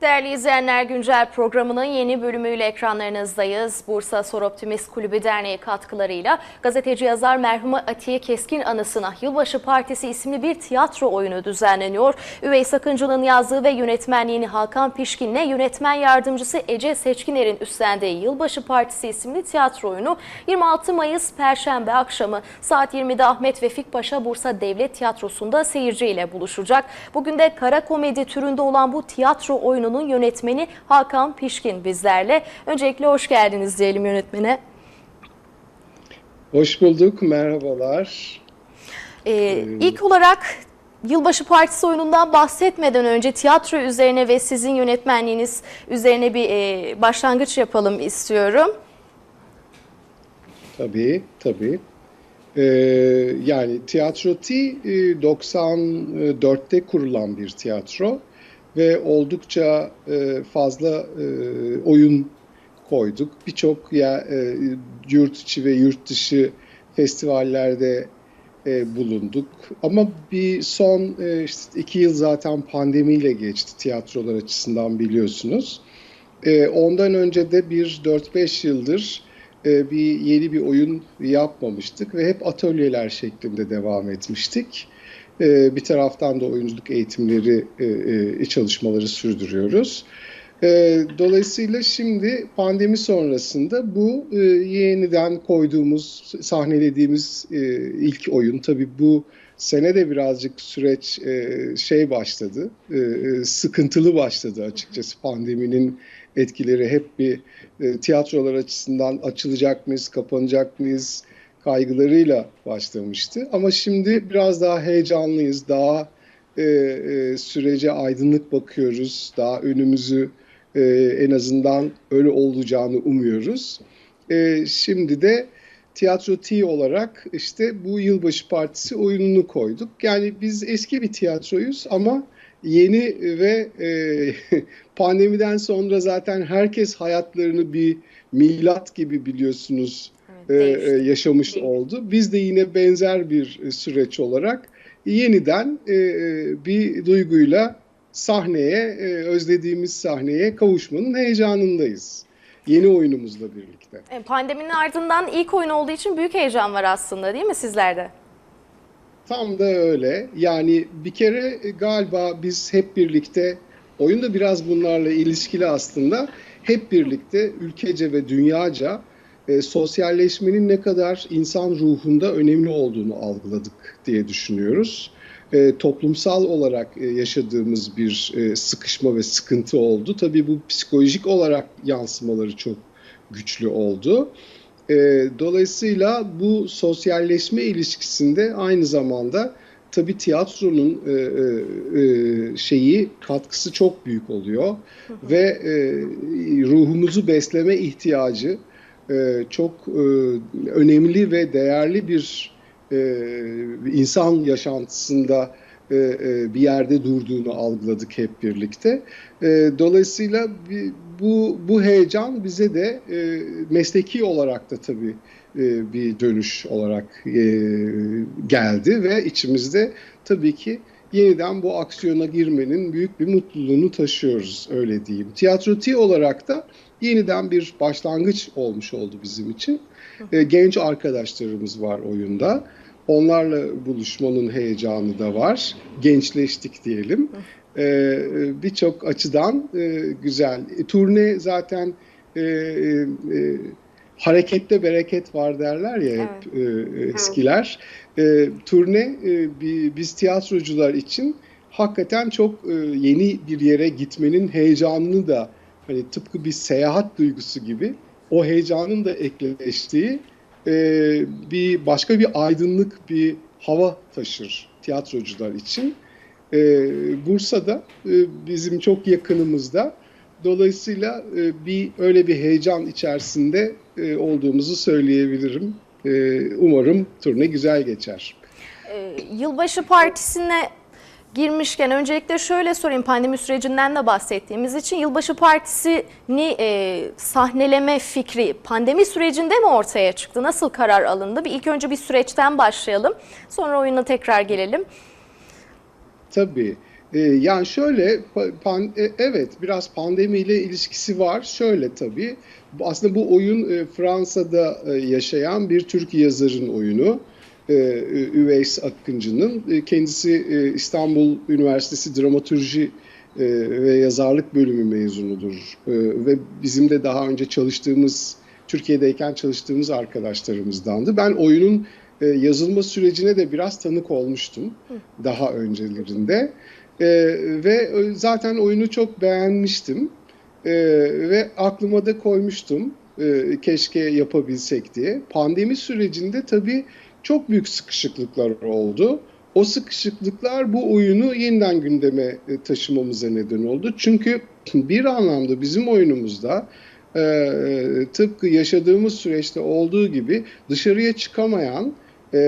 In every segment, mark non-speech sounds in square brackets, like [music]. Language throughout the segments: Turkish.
Değerli izleyenler Güncel programının yeni bölümüyle ekranlarınızdayız. Bursa Soroptimist Kulübü Derneği katkılarıyla gazeteci yazar merhumu Atiye Keskin anısına Yılbaşı Partisi isimli bir tiyatro oyunu düzenleniyor. Üvey Sakıncı'nın yazdığı ve yönetmenliğini Hakan Pişkin'le yönetmen yardımcısı Ece Seçkiner'in üstlendiği Yılbaşı Partisi isimli tiyatro oyunu 26 Mayıs Perşembe akşamı saat 20'de Ahmet Vefik Paşa Bursa Devlet Tiyatrosu'nda seyirciyle buluşacak. Bugün de kara komedi türünde olan bu tiyatro oyununun yönetmeni Hakan Pişkin bizlerle. Öncelikle hoş geldiniz diyelim yönetmene. Hoş bulduk, merhabalar. Ee, ilk olarak Yılbaşı Partisi oyunundan bahsetmeden önce tiyatro üzerine ve sizin yönetmenliğiniz üzerine bir e, başlangıç yapalım istiyorum. Tabii, tabii. Ee, yani Tiyatro T e, 94'te kurulan bir tiyatro ve oldukça e, fazla e, oyun koyduk. Birçok ya e, yurt içi ve yurt dışı festivallerde e, bulunduk. Ama bir son e, işte iki yıl zaten pandemiyle geçti tiyatrolar açısından biliyorsunuz. E, ondan önce de bir 4-5 yıldır e, bir yeni bir oyun yapmamıştık ve hep atölyeler şeklinde devam etmiştik. E, bir taraftan da oyunculuk eğitimleri, e, e, çalışmaları sürdürüyoruz. E, dolayısıyla şimdi pandemi sonrasında bu e, yeniden koyduğumuz, sahnelediğimiz e, ilk oyun. Tabii bu sene de birazcık süreç e, şey başladı, e, e, sıkıntılı başladı açıkçası pandeminin etkileri hep bir e, tiyatrolar açısından açılacak mıyız, kapanacak mıyız kaygılarıyla başlamıştı. Ama şimdi biraz daha heyecanlıyız, daha e, e, sürece aydınlık bakıyoruz, daha önümüzü e, en azından öyle olacağını umuyoruz. E, şimdi de Tiyatro T olarak işte bu Yılbaşı Partisi oyununu koyduk. Yani biz eski bir tiyatroyuz ama yeni ve e, [laughs] pandemiden sonra zaten herkes hayatlarını bir milat gibi biliyorsunuz Evet, e, yaşamış oldu. Biz de yine benzer bir süreç olarak yeniden e, bir duyguyla sahneye, e, özlediğimiz sahneye kavuşmanın heyecanındayız. Yeni oyunumuzla birlikte. E, Pandeminin ardından ilk oyun olduğu için büyük heyecan var aslında değil mi sizlerde? Tam da öyle. Yani bir kere galiba biz hep birlikte, oyun da biraz bunlarla ilişkili aslında. Hep birlikte ülkece ve dünyaca e, sosyalleşmenin ne kadar insan ruhunda önemli olduğunu algıladık diye düşünüyoruz. E, toplumsal olarak e, yaşadığımız bir e, sıkışma ve sıkıntı oldu. Tabii bu psikolojik olarak yansımaları çok güçlü oldu. E, dolayısıyla bu sosyalleşme ilişkisinde aynı zamanda tabii tiyatronun e, e, şeyi katkısı çok büyük oluyor ve e, ruhumuzu besleme ihtiyacı e, çok e, önemli ve değerli bir e, insan yaşantısında bir yerde durduğunu algıladık hep birlikte. Dolayısıyla bu bu heyecan bize de mesleki olarak da tabii bir dönüş olarak geldi ve içimizde tabii ki yeniden bu aksiyona girmenin büyük bir mutluluğunu taşıyoruz öyle diyeyim. Tiyatro T olarak da yeniden bir başlangıç olmuş oldu bizim için. E, genç arkadaşlarımız var oyunda. Onlarla buluşmanın heyecanı da var. Gençleştik diyelim. E, Birçok açıdan e, güzel. E, turne zaten e, e, harekette bereket var derler ya hep e, eskiler. E, turne e, bi- biz tiyatrocular için hakikaten çok e, yeni bir yere gitmenin heyecanını da hani tıpkı bir seyahat duygusu gibi o heyecanın da ekleştiği e, bir başka bir aydınlık bir hava taşır tiyatrocular için. E, Bursa'da e, bizim çok yakınımızda dolayısıyla e, bir öyle bir heyecan içerisinde e, olduğumuzu söyleyebilirim. E, umarım turne güzel geçer. E, Yılbaşı Partisi'ne girmişken öncelikle şöyle sorayım pandemi sürecinden de bahsettiğimiz için Yılbaşı Partisi'ni e, sahneleme fikri pandemi sürecinde mi ortaya çıktı? Nasıl karar alındı? Bir ilk önce bir süreçten başlayalım. Sonra oyuna tekrar gelelim. Tabii. E, yani şöyle, pan, e, evet biraz pandemiyle ilişkisi var. Şöyle tabii, aslında bu oyun e, Fransa'da e, yaşayan bir Türk yazarın oyunu. E, Üveys Akıncı'nın. E, kendisi e, İstanbul Üniversitesi Dramaturji e, ve Yazarlık Bölümü mezunudur. Ve bizim de daha önce çalıştığımız, Türkiye'deyken çalıştığımız arkadaşlarımızdandı. Ben oyunun yazılma sürecine de biraz tanık olmuştum daha öncelerinde. Ve zaten oyunu çok beğenmiştim. Ve aklıma da koymuştum keşke yapabilsek diye. Pandemi sürecinde tabii çok büyük sıkışıklıklar oldu. O sıkışıklıklar bu oyunu yeniden gündeme e, taşımamıza neden oldu. Çünkü [clears throat] bir anlamda bizim oyunumuzda e, tıpkı yaşadığımız süreçte olduğu gibi dışarıya çıkamayan e,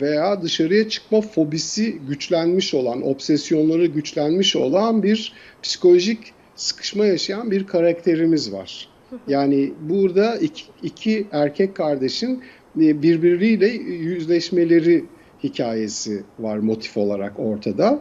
veya dışarıya çıkma fobisi güçlenmiş olan, obsesyonları güçlenmiş olan bir psikolojik sıkışma yaşayan bir karakterimiz var. Yani burada iki, iki erkek kardeşin birbiriyle yüzleşmeleri hikayesi var motif olarak ortada.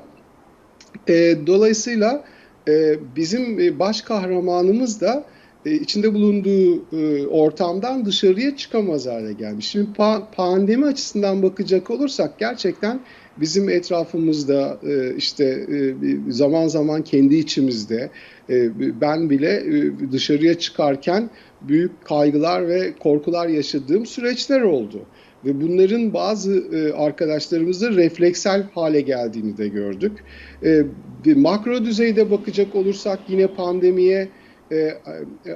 E, dolayısıyla e, bizim baş kahramanımız da e, içinde bulunduğu e, ortamdan dışarıya çıkamaz hale gelmiş. Şimdi pa pandemi açısından bakacak olursak gerçekten bizim etrafımızda e, işte e, zaman zaman kendi içimizde e, ben bile e, dışarıya çıkarken büyük kaygılar ve korkular yaşadığım süreçler oldu. Ve bunların bazı e, arkadaşlarımızda refleksel hale geldiğini de gördük. E, bir makro düzeyde bakacak olursak yine pandemiye e,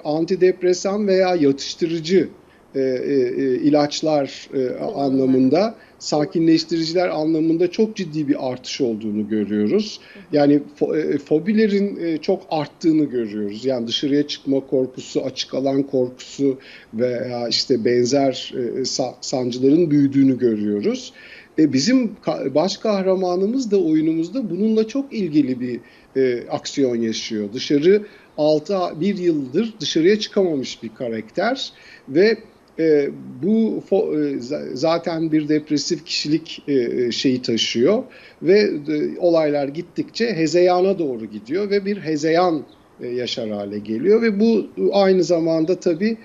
antidepresan veya yatıştırıcı e, e, ilaçlar e, anlamında, sakinleştiriciler anlamında çok ciddi bir artış olduğunu görüyoruz. Yani fo, e, fobilerin e, çok arttığını görüyoruz. Yani dışarıya çıkma korkusu, açık alan korkusu veya işte benzer e, sa, sancıların büyüdüğünü görüyoruz. E, bizim baş kahramanımız da oyunumuzda bununla çok ilgili bir e, aksiyon yaşıyor. Dışarı 6 bir yıldır dışarıya çıkamamış bir karakter ve e, bu e, zaten bir depresif kişilik e, şeyi taşıyor ve e, olaylar gittikçe hezeyana doğru gidiyor ve bir hezeyan e, yaşar hale geliyor ve bu aynı zamanda tabii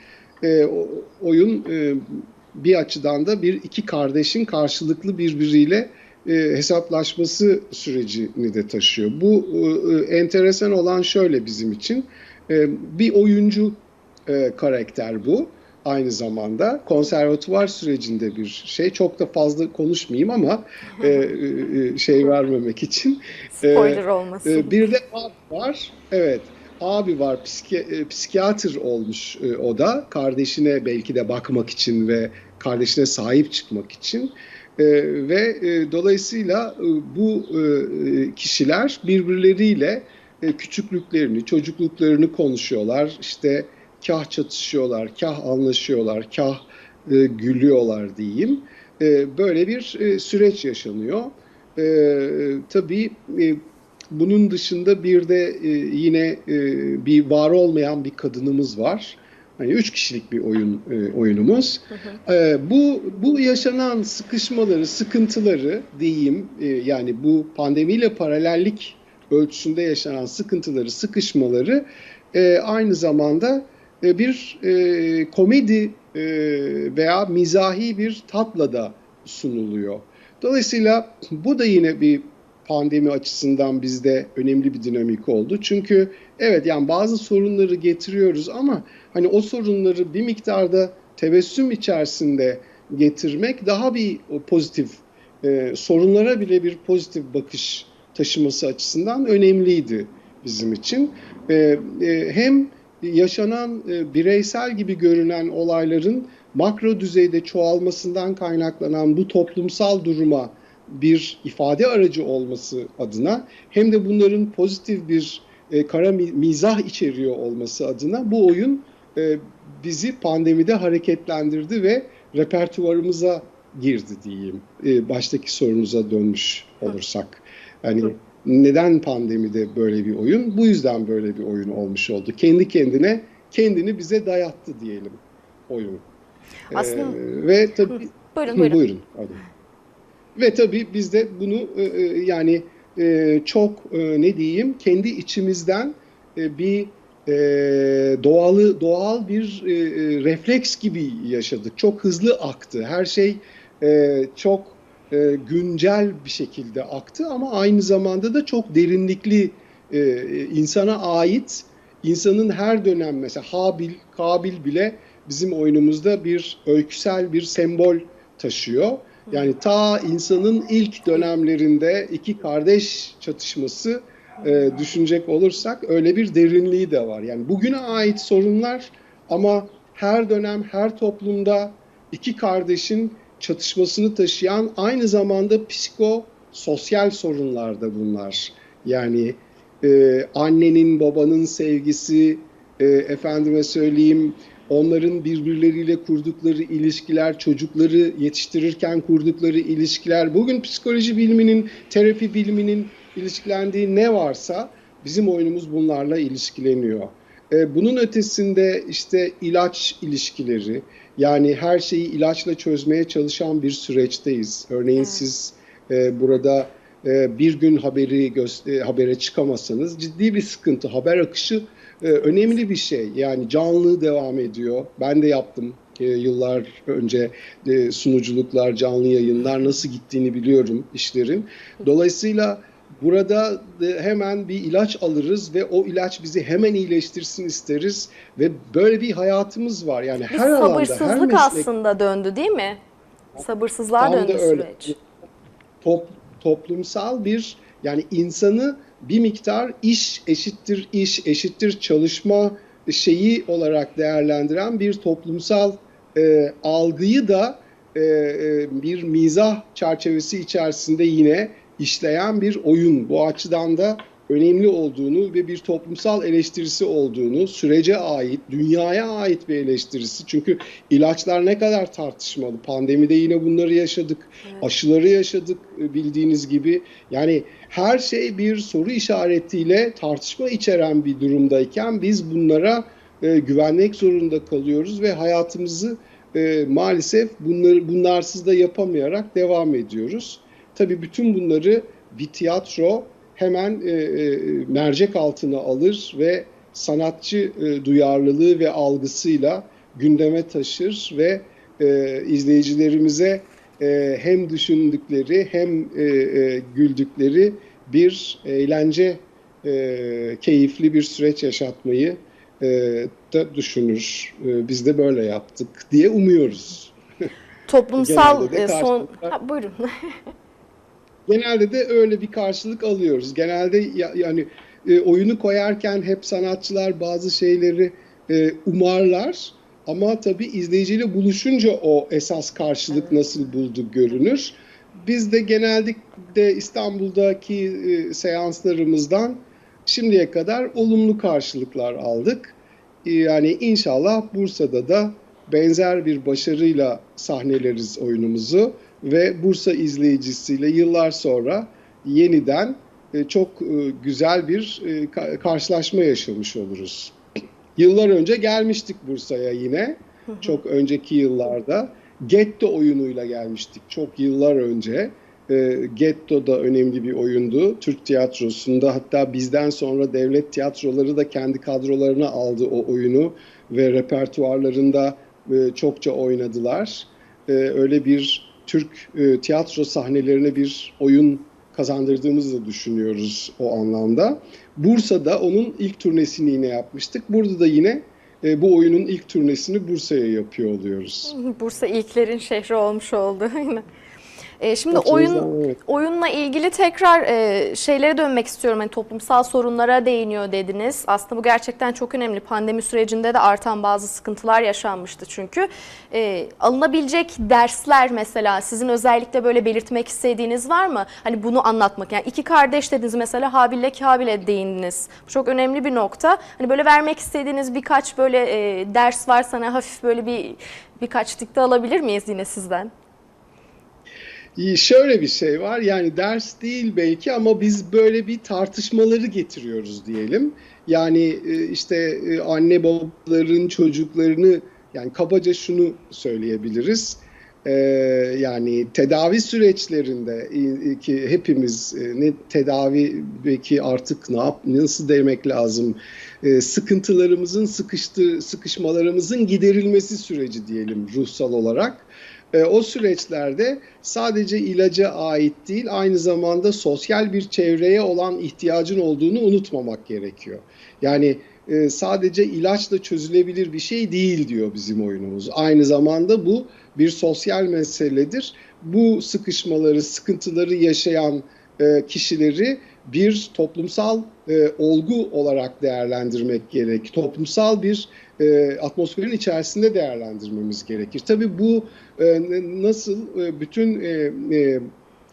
e, oyun e, bir açıdan da bir iki kardeşin karşılıklı birbiriyle e, hesaplaşması sürecini de taşıyor. Bu e, enteresan olan şöyle bizim için e, bir oyuncu e, karakter bu aynı zamanda. Konservatuvar sürecinde bir şey. Çok da fazla konuşmayayım ama e, e, şey vermemek için. Spoiler olmasın. E, bir de abi var. Evet. Abi var psiki, e, psikiyatr olmuş e, o da. Kardeşine belki de bakmak için ve kardeşine sahip çıkmak için. E, ve e, dolayısıyla e, bu e, kişiler birbirleriyle e, küçüklüklerini, çocukluklarını konuşuyorlar. İşte kah çatışıyorlar, kah anlaşıyorlar, kah e, gülüyorlar diyeyim. E, böyle bir e, süreç yaşanıyor. E, tabii e, bunun dışında bir de e, yine e, bir var olmayan bir kadınımız var. Hani üç kişilik bir oyun e, oyunumuz. Hı hı. E, bu bu yaşanan sıkışmaları, sıkıntıları diyeyim e, yani bu pandemiyle paralellik ölçüsünde yaşanan sıkıntıları, sıkışmaları e, aynı zamanda e, bir e, komedi e, veya mizahi bir tatla da sunuluyor. Dolayısıyla bu da yine bir pandemi açısından bizde önemli bir dinamik oldu. Çünkü evet yani bazı sorunları getiriyoruz ama hani o sorunları bir miktarda tebessüm içerisinde getirmek daha bir pozitif e, sorunlara bile bir pozitif bakış taşıması açısından önemliydi bizim için. E, e, hem yaşanan e, bireysel gibi görünen olayların makro düzeyde çoğalmasından kaynaklanan bu toplumsal duruma bir ifade aracı olması adına hem de bunların pozitif bir e, kara mizah içeriyor olması adına bu oyun e, bizi pandemide hareketlendirdi ve repertuarımıza girdi diyeyim. E, baştaki sorunuza dönmüş olursak. Yani neden pandemide böyle bir oyun? Bu yüzden böyle bir oyun olmuş oldu. Kendi kendine kendini bize dayattı diyelim oyun. Aslında ee, ve tabii buyurun buyurun. buyurun. Hadi. Ve tabii biz de bunu e, e, yani e, çok e, ne diyeyim kendi içimizden e, bir e, doğalı doğal bir e, e, refleks gibi yaşadık. Çok hızlı aktı. Her şey e, çok e, güncel bir şekilde aktı ama aynı zamanda da çok derinlikli e, insana ait insanın her dönem mesela Habil, Kabil bile bizim oyunumuzda bir öyküsel bir sembol taşıyor. Yani ta insanın ilk dönemlerinde iki kardeş çatışması e, düşünecek olursak öyle bir derinliği de var. Yani bugüne ait sorunlar ama her dönem her toplumda iki kardeşin çatışmasını taşıyan aynı zamanda psiko sosyal sorunlar da bunlar. Yani e, annenin babanın sevgisi e, efendime söyleyeyim onların birbirleriyle kurdukları ilişkiler, çocukları yetiştirirken kurdukları ilişkiler, bugün psikoloji biliminin, terapi biliminin ilişkilendiği ne varsa bizim oyunumuz bunlarla ilişkileniyor. Ee, bunun ötesinde işte ilaç ilişkileri, yani her şeyi ilaçla çözmeye çalışan bir süreçteyiz. Örneğin evet. siz e, burada e, bir gün haberi e, habere çıkamasanız ciddi bir sıkıntı. Haber akışı e, önemli bir şey. Yani canlı devam ediyor. Ben de yaptım e, yıllar önce e, sunuculuklar, canlı yayınlar nasıl gittiğini biliyorum işlerin. Dolayısıyla burada hemen bir ilaç alırız ve o ilaç bizi hemen iyileştirsin isteriz ve böyle bir hayatımız var. Yani bir her alanda, her sabırsızlık meslek... aslında döndü değil mi? Sabırsızlığa döndü öyle. süreç. Top, toplumsal bir yani insanı bir miktar iş eşittir iş eşittir çalışma şeyi olarak değerlendiren bir toplumsal e, algıyı da e, e, bir mizah çerçevesi içerisinde yine işleyen bir oyun. Bu açıdan da önemli olduğunu ve bir toplumsal eleştirisi olduğunu, sürece ait, dünyaya ait bir eleştirisi. Çünkü ilaçlar ne kadar tartışmalı. Pandemide yine bunları yaşadık. Evet. Aşıları yaşadık bildiğiniz gibi. Yani her şey bir soru işaretiyle tartışma içeren bir durumdayken biz bunlara e, güvenmek zorunda kalıyoruz ve hayatımızı e, maalesef bunları bunlarsız da yapamayarak devam ediyoruz. Tabii bütün bunları bir tiyatro hemen e, e, mercek altına alır ve sanatçı e, duyarlılığı ve algısıyla gündeme taşır ve e, izleyicilerimize e, hem düşündükleri hem e, e, güldükleri bir eğlence, e, keyifli bir süreç yaşatmayı e, da düşünür. E, biz de böyle yaptık diye umuyoruz. [laughs] [laughs] Toplumsal e, son... Ha, buyurun. [laughs] genelde de öyle bir karşılık alıyoruz. Genelde ya, yani e, oyunu koyarken hep sanatçılar bazı şeyleri e, umarlar ama tabii izleyiciyle buluşunca o esas karşılık nasıl buldu görünür. Biz de genellikle İstanbul'daki e, seanslarımızdan şimdiye kadar olumlu karşılıklar aldık. E, yani inşallah Bursa'da da benzer bir başarıyla sahneleriz oyunumuzu ve Bursa izleyicisiyle yıllar sonra yeniden e, çok e, güzel bir e, karşılaşma yaşamış oluruz. Yıllar önce gelmiştik Bursa'ya yine. Çok önceki yıllarda. Getto oyunuyla gelmiştik çok yıllar önce. Getto da önemli bir oyundu. Türk tiyatrosunda hatta bizden sonra devlet tiyatroları da kendi kadrolarına aldı o oyunu ve repertuarlarında çokça oynadılar. Öyle bir Türk e, tiyatro sahnelerine bir oyun kazandırdığımızı düşünüyoruz o anlamda. Bursa'da onun ilk turnesini yine yapmıştık. Burada da yine e, bu oyunun ilk turnesini Bursa'ya yapıyor oluyoruz. [laughs] Bursa ilklerin şehri olmuş oldu. [laughs] E, şimdi oyun evet. oyunla ilgili tekrar e, şeylere dönmek istiyorum. Hani toplumsal sorunlara değiniyor dediniz. Aslında bu gerçekten çok önemli. Pandemi sürecinde de artan bazı sıkıntılar yaşanmıştı çünkü. E, alınabilecek dersler mesela sizin özellikle böyle belirtmek istediğiniz var mı? Hani bunu anlatmak. Yani iki kardeş dediniz mesela Habil'le Kabil'e değindiniz. Bu çok önemli bir nokta. Hani böyle vermek istediğiniz birkaç böyle e, ders varsa hafif böyle bir birkaç dikte alabilir miyiz yine sizden? Şöyle bir şey var yani ders değil belki ama biz böyle bir tartışmaları getiriyoruz diyelim. Yani e, işte e, anne babaların çocuklarını yani kabaca şunu söyleyebiliriz. e, yani tedavi süreçlerinde ki hepimiz e, ne tedavi belki artık ne yap nasıl demek lazım e, sıkıntılarımızın sıkıştı sıkışmalarımızın giderilmesi süreci diyelim ruhsal olarak. E, o süreçlerde sadece ilaca ait değil aynı zamanda sosyal bir çevreye olan ihtiyacın olduğunu unutmamak gerekiyor. Yani e, sadece ilaçla çözülebilir bir şey değil diyor bizim oyunumuz. Aynı zamanda bu bir sosyal meseledir. Bu sıkışmaları, sıkıntıları yaşayan e, kişileri bir toplumsal e, olgu olarak değerlendirmek gerek. Toplumsal bir e, atmosferin içerisinde değerlendirmemiz gerekir. Tabii bu e, nasıl e, bütün e, e,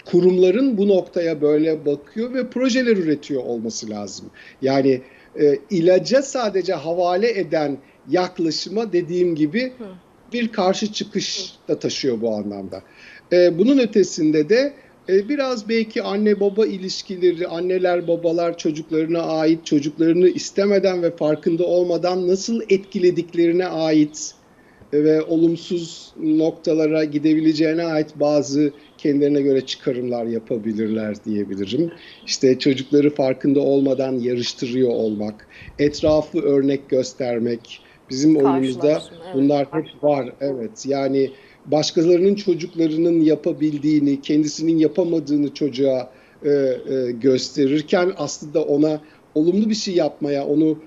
kurumların bu noktaya böyle bakıyor ve projeler üretiyor olması lazım. Yani e, ilaca sadece havale eden yaklaşıma dediğim gibi bir karşı çıkış da taşıyor bu anlamda. E, bunun ötesinde de biraz belki anne baba ilişkileri, anneler babalar çocuklarına ait, çocuklarını istemeden ve farkında olmadan nasıl etkilediklerine ait ve olumsuz noktalara gidebileceğine ait bazı kendilerine göre çıkarımlar yapabilirler diyebilirim. İşte çocukları farkında olmadan yarıştırıyor olmak, etrafı örnek göstermek, bizim oyunumuzda evet. bunlar hep var. Evet yani başkalarının çocuklarının yapabildiğini, kendisinin yapamadığını çocuğa e, e, gösterirken aslında ona olumlu bir şey yapmaya, onu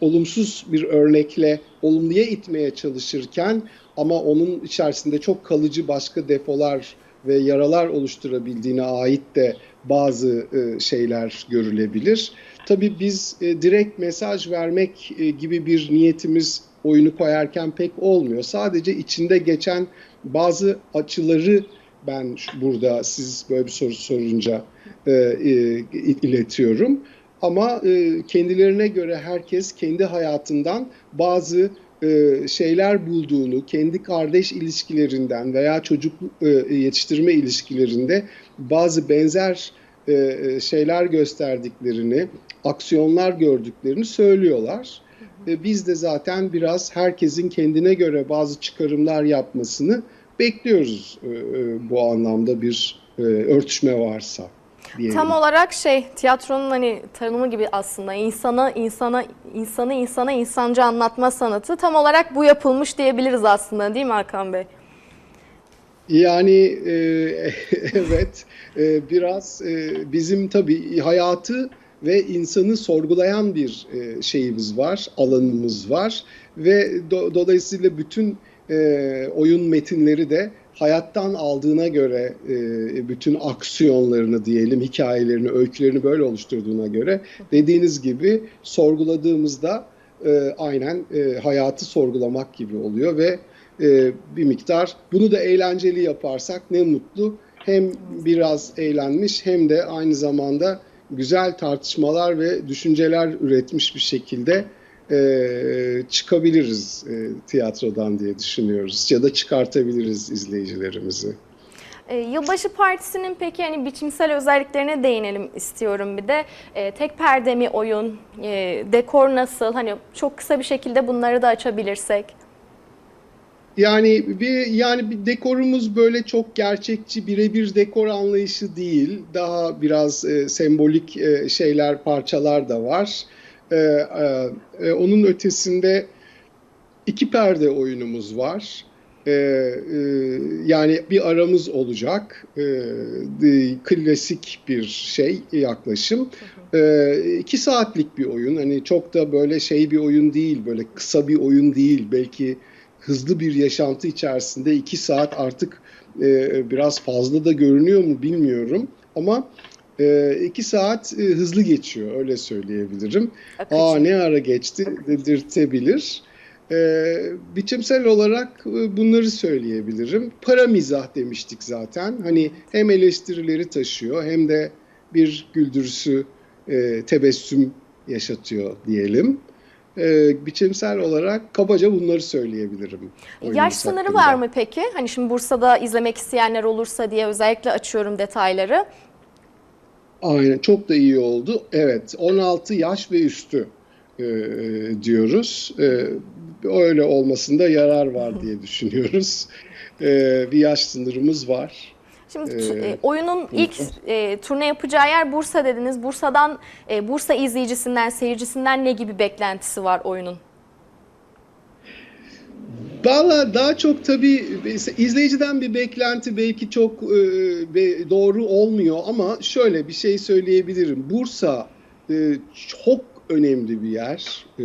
olumsuz bir örnekle olumluya itmeye çalışırken ama onun içerisinde çok kalıcı başka defolar ve yaralar oluşturabildiğine ait de bazı e, şeyler görülebilir. Tabii biz e, direkt mesaj vermek e, gibi bir niyetimiz oyunu koyarken pek olmuyor. Sadece içinde geçen bazı açıları ben burada siz böyle bir soru sorunca e, e, iletiyorum. Ama e, kendilerine göre herkes kendi hayatından bazı e, şeyler bulduğunu, kendi kardeş ilişkilerinden veya çocuk e, yetiştirme ilişkilerinde bazı benzer e, e, şeyler gösterdiklerini, aksiyonlar gördüklerini söylüyorlar. Biz de zaten biraz herkesin kendine göre bazı çıkarımlar yapmasını bekliyoruz e, e, bu anlamda bir e, örtüşme varsa. diyelim. Tam olarak şey tiyatronun hani tanımı gibi aslında insana insana insanı insana insanca anlatma sanatı tam olarak bu yapılmış diyebiliriz aslında değil mi Hakan Bey? Yani e, [laughs] evet e, biraz e, bizim tabii hayatı ve insanı sorgulayan bir e, şeyimiz var, alanımız var ve do- dolayısıyla bütün e, oyun metinleri de hayattan aldığına göre e, bütün aksiyonlarını diyelim, hikayelerini, öykülerini böyle oluşturduğuna göre dediğiniz gibi sorguladığımızda e, aynen e, hayatı sorgulamak gibi oluyor ve e, bir miktar bunu da eğlenceli yaparsak ne mutlu. Hem biraz eğlenmiş hem de aynı zamanda güzel tartışmalar ve düşünceler üretmiş bir şekilde e, çıkabiliriz e, tiyatrodan diye düşünüyoruz ya da çıkartabiliriz izleyicilerimizi. E, Yılbaşı Partisi'nin peki hani biçimsel özelliklerine değinelim istiyorum bir de. E, tek perde mi oyun, e, dekor nasıl? Hani çok kısa bir şekilde bunları da açabilirsek. Yani bir yani bir dekorumuz böyle çok gerçekçi birebir dekor anlayışı değil. Daha biraz e, sembolik e, şeyler, parçalar da var. E, e, e, onun ötesinde iki perde oyunumuz var. E, e, yani bir aramız olacak. E, de- klasik bir şey, yaklaşım. E, iki saatlik bir oyun. Hani çok da böyle şey bir oyun değil, böyle kısa bir oyun değil. Belki hızlı bir yaşantı içerisinde iki saat artık e, biraz fazla da görünüyor mu bilmiyorum. Ama e, iki saat e, hızlı geçiyor öyle söyleyebilirim. Akıcı. Aa ne ara geçti dedirtebilir. E, biçimsel olarak e, bunları söyleyebilirim. Para mizah demiştik zaten. Hani hem eleştirileri taşıyor hem de bir güldürüsü, e, tebessüm yaşatıyor diyelim. E, biçimsel olarak kabaca bunları söyleyebilirim. Yaş sınırı hakkında. var mı peki? Hani şimdi Bursa'da izlemek isteyenler olursa diye özellikle açıyorum detayları. Aynen çok da iyi oldu. Evet 16 yaş ve üstü e, diyoruz. E, öyle olmasında yarar var diye düşünüyoruz. E, bir yaş sınırımız var. Şimdi Ee, e, oyunun ilk e, turne yapacağı yer Bursa dediniz. Bursa'dan e, Bursa izleyicisinden, seyircisinden ne gibi beklentisi var oyunun? Valla daha çok tabii izleyiciden bir beklenti belki çok e, doğru olmuyor ama şöyle bir şey söyleyebilirim. Bursa e, çok önemli bir yer. E,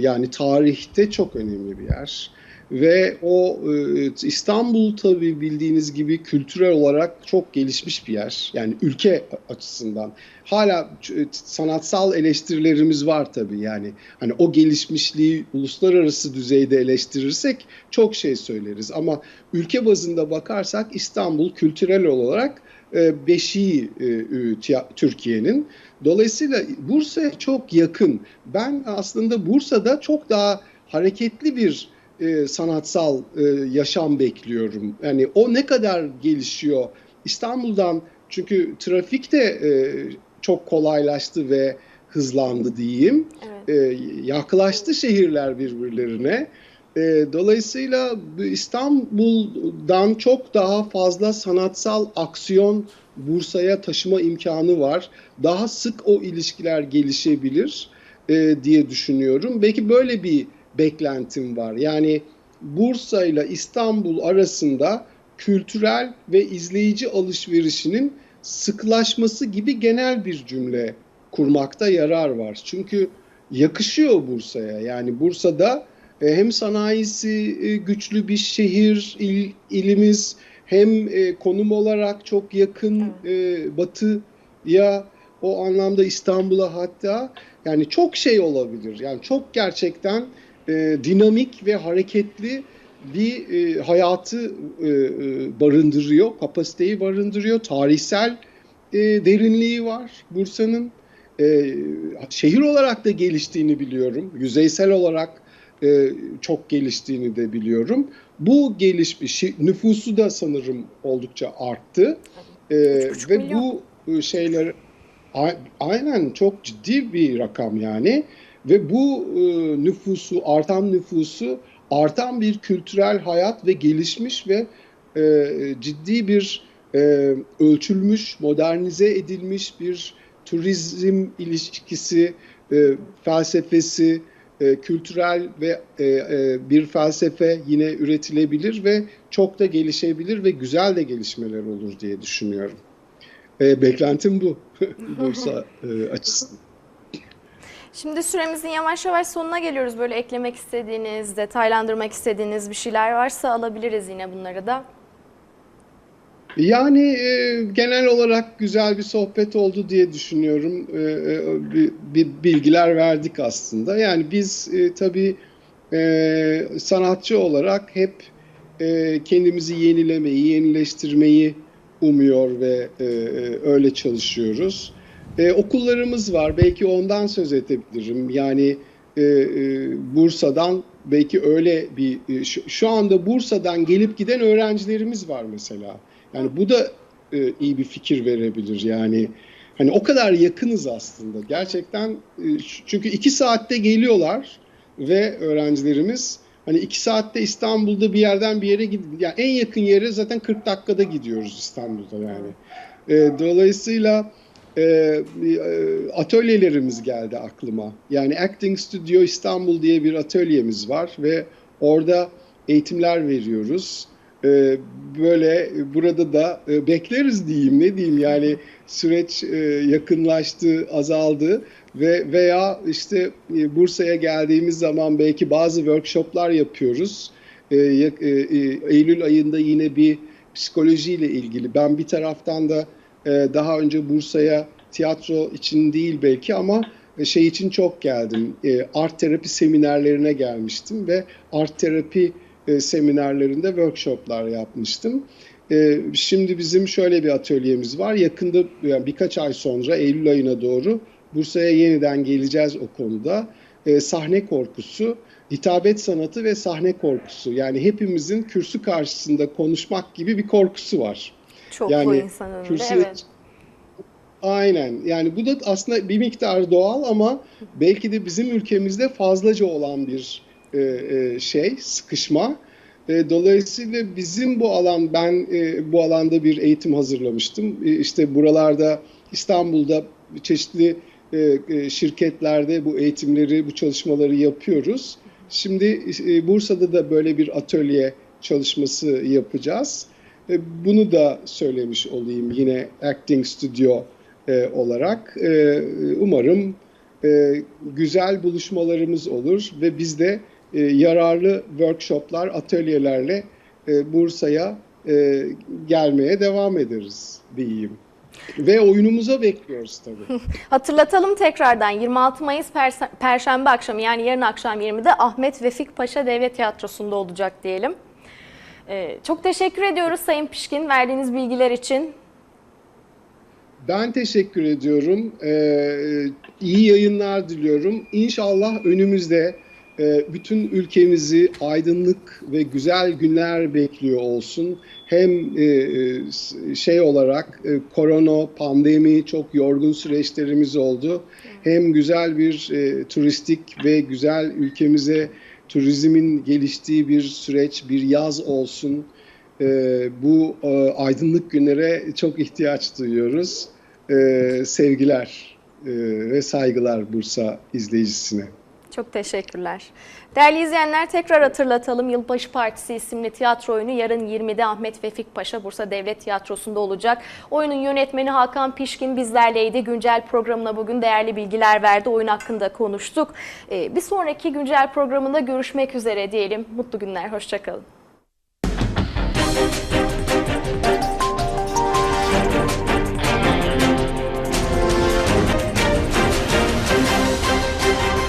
yani tarihte çok önemli bir yer. Ve o e, İstanbul tabii bildiğiniz gibi kültürel olarak çok gelişmiş bir yer. Yani ülke açısından. Hala ç- sanatsal eleştirilerimiz var tabii yani. Hani o gelişmişliği uluslararası düzeyde eleştirirsek çok şey söyleriz. Ama ülke bazında bakarsak İstanbul kültürel olarak e, beşiği e, Türkiye'nin. Dolayısıyla Bursa'ya çok yakın. Ben aslında Bursa'da çok daha hareketli bir e, sanatsal e, yaşam bekliyorum. Yani o ne kadar gelişiyor İstanbul'dan çünkü trafik de e, çok kolaylaştı ve hızlandı diyeyim. Evet. E, yaklaştı şehirler birbirlerine. E, dolayısıyla bu İstanbul'dan çok daha fazla sanatsal aksiyon Bursa'ya taşıma imkanı var. Daha sık o ilişkiler gelişebilir e, diye düşünüyorum. Belki böyle bir beklentim var. Yani Bursa ile İstanbul arasında kültürel ve izleyici alışverişinin sıklaşması gibi genel bir cümle kurmakta yarar var. Çünkü yakışıyor Bursa'ya. Yani Bursa'da e, hem sanayisi e, güçlü bir şehir, il, ilimiz hem e, konum olarak çok yakın e, batıya o anlamda İstanbul'a hatta yani çok şey olabilir. Yani çok gerçekten e, dinamik ve hareketli bir e, hayatı e, e, barındırıyor, kapasiteyi barındırıyor. Tarihsel e, derinliği var Bursa'nın. E, şehir olarak da geliştiğini biliyorum. Yüzeysel olarak e, çok geliştiğini de biliyorum. Bu gelişmiş nüfusu da sanırım oldukça arttı. E, ve milyon. bu e, şeyler aynen çok ciddi bir rakam yani ve bu e, nüfusu artan nüfusu artan bir kültürel hayat ve gelişmiş ve e, ciddi bir e, ölçülmüş, modernize edilmiş bir turizm ilişkisi, e, felsefesi, e, kültürel ve e, e, bir felsefe yine üretilebilir ve çok da gelişebilir ve güzel de gelişmeler olur diye düşünüyorum. E, beklentim bu [laughs] Bursa e, açısından. Şimdi süremizin yavaş yavaş sonuna geliyoruz. Böyle eklemek istediğiniz, detaylandırmak istediğiniz bir şeyler varsa alabiliriz yine bunları da. Yani e, genel olarak güzel bir sohbet oldu diye düşünüyorum. E, e, bir, bir bilgiler verdik aslında. Yani biz e, tabii e, sanatçı olarak hep e, kendimizi yenilemeyi, yenileştirmeyi umuyor ve e, e, öyle çalışıyoruz. E, okullarımız var. Belki ondan söz edebilirim. Yani e, e, Bursa'dan belki öyle bir e, şu, şu anda Bursa'dan gelip giden öğrencilerimiz var mesela. Yani bu da e, iyi bir fikir verebilir. Yani hani o kadar yakınız aslında. Gerçekten e, çünkü iki saatte geliyorlar ve öğrencilerimiz hani iki saatte İstanbul'da bir yerden bir yere gidiyor. Yani en yakın yere zaten 40 dakikada gidiyoruz İstanbul'da yani. E, dolayısıyla e, e, atölyelerimiz geldi aklıma. Yani Acting Studio İstanbul diye bir atölyemiz var ve orada eğitimler veriyoruz. E, böyle burada da e, bekleriz diyeyim ne diyeyim yani süreç e, yakınlaştı, azaldı ve veya işte e, Bursa'ya geldiğimiz zaman belki bazı workshoplar yapıyoruz. E, e, e, Eylül ayında yine bir psikolojiyle ilgili. Ben bir taraftan da e, daha önce Bursa'ya tiyatro için değil belki ama şey için çok geldim. E, art terapi seminerlerine gelmiştim ve art terapi e, seminerlerinde workshoplar yapmıştım. E, şimdi bizim şöyle bir atölyemiz var. Yakında yani birkaç ay sonra Eylül ayına doğru Bursa'ya yeniden geleceğiz o konuda. E, sahne korkusu, hitabet sanatı ve sahne korkusu. Yani hepimizin kürsü karşısında konuşmak gibi bir korkusu var. Çok Yani da kürsüye- evet. Aynen. Yani bu da aslında bir miktar doğal ama belki de bizim ülkemizde fazlaca olan bir e, e, şey, sıkışma. E, dolayısıyla bizim bu alan, ben e, bu alanda bir eğitim hazırlamıştım. E, işte buralarda İstanbul'da çeşitli e, e, şirketlerde bu eğitimleri, bu çalışmaları yapıyoruz. Şimdi e, Bursa'da da böyle bir atölye çalışması yapacağız. E, bunu da söylemiş olayım yine Acting Studio e, olarak. E, umarım güzel buluşmalarımız olur ve biz de yararlı workshoplar, atölyelerle Bursa'ya gelmeye devam ederiz diyeyim. Ve oyunumuza bekliyoruz tabii. [laughs] Hatırlatalım tekrardan 26 Mayıs Perşembe akşamı yani yarın akşam 20'de Ahmet Vefik Paşa Devlet Tiyatrosu'nda olacak diyelim. Ee, çok teşekkür ediyoruz Sayın Pişkin verdiğiniz bilgiler için. Ben teşekkür ediyorum. Ee, iyi yayınlar diliyorum. İnşallah önümüzde e, bütün ülkemizi aydınlık ve güzel günler bekliyor olsun. Hem e, e, şey olarak korona, pandemi çok yorgun süreçlerimiz oldu. Hem güzel bir turistik ve güzel ülkemize turizmin geliştiği bir süreç, bir yaz olsun. E, bu e, aydınlık günlere çok ihtiyaç duyuyoruz. Ee, sevgiler e, ve saygılar Bursa izleyicisine. Çok teşekkürler. Değerli izleyenler tekrar hatırlatalım. Yılbaşı Partisi isimli tiyatro oyunu yarın 20'de Ahmet Vefik Paşa Bursa Devlet Tiyatrosu'nda olacak. Oyunun yönetmeni Hakan Pişkin bizlerleydi. Güncel programına bugün değerli bilgiler verdi. Oyun hakkında konuştuk. Ee, Bir sonraki güncel programında görüşmek üzere diyelim. Mutlu günler, hoşçakalın.